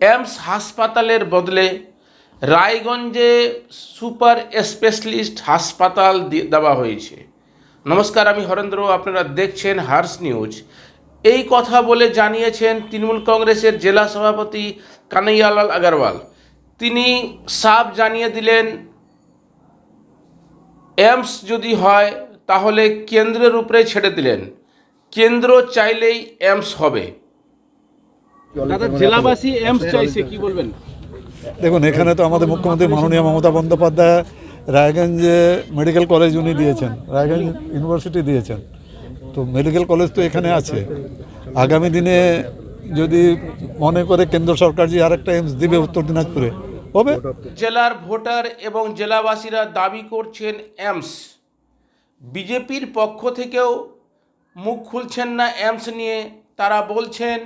Aims হাসপাতালের বদলে রায়গঞ্জে সুপার স্পেশালিস্ট হাসপাতাল দেওয়া হয়েছে। নমস্কার, আমি হরেন্দ্র, আপনারা দেখছেন হার্স নিউজ। এই কথা বলে জানিয়েছেন তৃণমূল কংগ্রেসের জেলা সভাপতি কানাইয়ালাল আগারওয়াল। তিনি সাফ জানিয়ে দিলেন, এমস যদি হয়, তাহলে কেন্দ্রের উপরে ছেড়ে দিলেন। কেন্দ্র চাইলেই এমস হবে। দাদা জেলাবাসী এমস চাইছে কি বলবেন? দেখুন এখানে তো আমাদের মুখ্যমন্ত্রী মাননীয় মমতা বন্দ্যোপাধ্যায় রায়গঞ্জে মেডিকেল কলেজ উনি দিয়েছেন রায়গঞ্জ ইউনিভার্সিটি দিয়েছেন। তো মেডিকেল কলেজ তো এখানে আছে। আগামী দিনে যদি মনে করে কেন্দ্র সরকার যে আরেকটা এমস দিবে উত্তর দিনাজপুরে হবে? জেলার ভোটার এবং জেলাবাসীরা দাবি করছেন এমস। বিজেপির পক্ষ থেকেও মুখ খুলছেন না এমস নিয়ে তারা বলছেন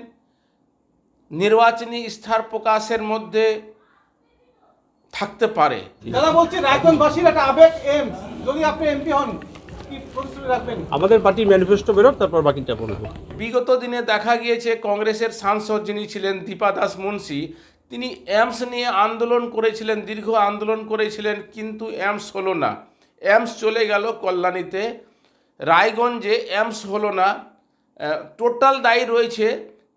নির্বাচনী ইস্তাহার প্রকাশের মধ্যে থাকতে পারে। দাদা বলছে রায়গঞ্জবাসীর একটা আবেগ এমস যদি আপনি এমপি হন কি প্রতিশ্রুতি রাখবেন? আমাদের পার্টি ম্যানিফেস্টো বেরোক তারপর বাকিটা বলব। বিগত দিনে দেখা গিয়েছে কংগ্রেসের সাংসদ যিনি ছিলেন দীপা দাস মুন্সি তিনি এমস নিয়ে আন্দোলন করেছিলেন দীর্ঘ আন্দোলন করেছিলেন কিন্তু এমস হলো না। এমস চলে গেল কল্যাণীতে। রায়গঞ্জে এমস হলো না। টোটাল দায়ী রয়েছে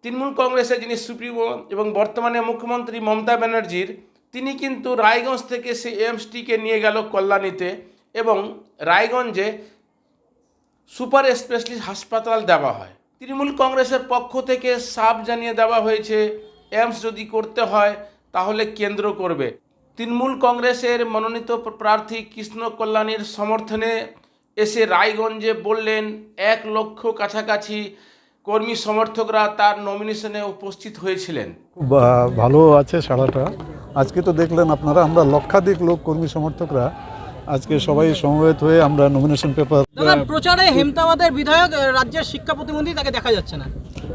তৃণমূল কংগ্রেসের যিনি সুপ্রিমো এবং বর্তমানে মুখ্যমন্ত্রী মমতা ব্যানার্জির, তিনি কিন্তু রায়গঞ্জ থেকে সেই এমসটিকে নিয়ে গেল কল্যাণীতে এবং রায়গঞ্জে সুপার স্পেশালিস্ট হাসপাতাল দেওয়া হয়। তৃণমূল কংগ্রেসের পক্ষ থেকে সাপ জানিয়ে দেওয়া হয়েছে, এমস যদি করতে হয় তাহলে কেন্দ্র করবে। তৃণমূল কংগ্রেসের মনোনীত প্রার্থী কৃষ্ণ কল্যাণীর সমর্থনে এসে রায়গঞ্জে বললেন, এক লক্ষ কাছাকাছি কর্মী সমর্থকরা তার নমিনেশনে উপস্থিত হয়েছিলেন। বা- ভালো আছে সাড়াটা আজকে তো দেখলেন আপনারা আমরা লক্ষাধিক লোক কর্মী সমর্থকরা। আজকে সবাই সমবেত হয়ে আমরা নমিনেশন পেপার প্রচারে হেমতাবাদের বিধায়ক রাজ্যের শিক্ষা প্রতিমন্ত্রী তাকে দেখা যাচ্ছে না।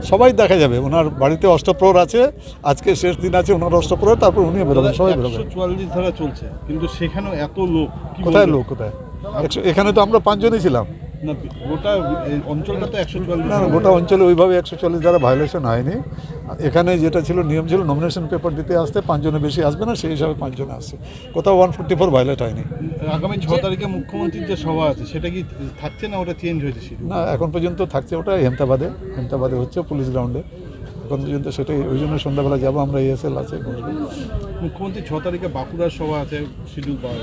সবাই দেখা যাবে। ওনার বাড়িতে অষ্টপ্রহর আছে আজকে শেষ দিন আছে ওনার অষ্টপ্রহর তারপর উনি বেরোবেন সবাই বেরোবেন। চুয়াল্লিশ ধারা চলছে কিন্তু সেখানেও এত লোক কোথায় লোক কোথায়? এখানে তো আমরা পাঁচজনই ছিলাম। না গোটা অঞ্চলটা তো একশো চুয়াল্লিশ না না, গোটা অঞ্চলে ওইভাবে একশো চল্লিশ দ্বারা ভায়োলেশন হয়নি। এখানে যেটা ছিল নিয়ম ছিল নমিনেশন পেপার দিতে আসতে পাঁচজনের বেশি আসবে না সেই হিসাবে পাঁচজনে আসছে। কোথাও ওয়ান ফোর্টি ফোর ভায়োলেট হয়নি। আগামী ছ তারিখে মুখ্যমন্ত্রীর যে সভা আছে সেটা কি থাকছে না ওটা চেঞ্জ হয়েছে না এখন পর্যন্ত থাকছে ওটা হেমতাবাদে। হেমতাবাদে হচ্ছে পুলিশ গ্রাউন্ডে এখন পর্যন্ত সেটাই ওই জন্য সন্ধ্যাবেলা যাব আমরা ইএসএল আছে। মুখ্যমন্ত্রী ছ তারিখে বাঁকুড়ার সভা আছে শিডিউল পাওয়া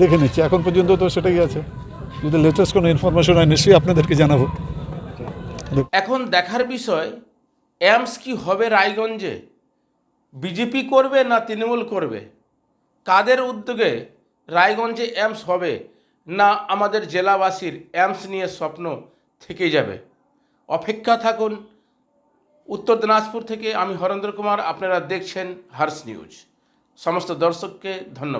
দেখে নিচ্ছি এখন পর্যন্ত তো সেটাই আছে। যদি লেটেস্ট কোনো ইনফরমেশন হয়, নিশ্চয়ই আপনাদেরকে জানাব। এখন দেখার বিষয়, এমস কি হবে রায়গঞ্জে? বিজেপি করবে না তৃণমূল করবে? কাদের উদ্যোগে রায়গঞ্জে এমস হবে? না আমাদের জেলাবাসীর এমস নিয়ে স্বপ্ন থেকে যাবে? অপেক্ষা থাকুন, উত্তর দিনাজপুর থেকে আমি হরেন্দ্র কুমার, আপনারা দেখছেন হার্স নিউজ। সমস্ত দর্শককে ধন্যবাদ।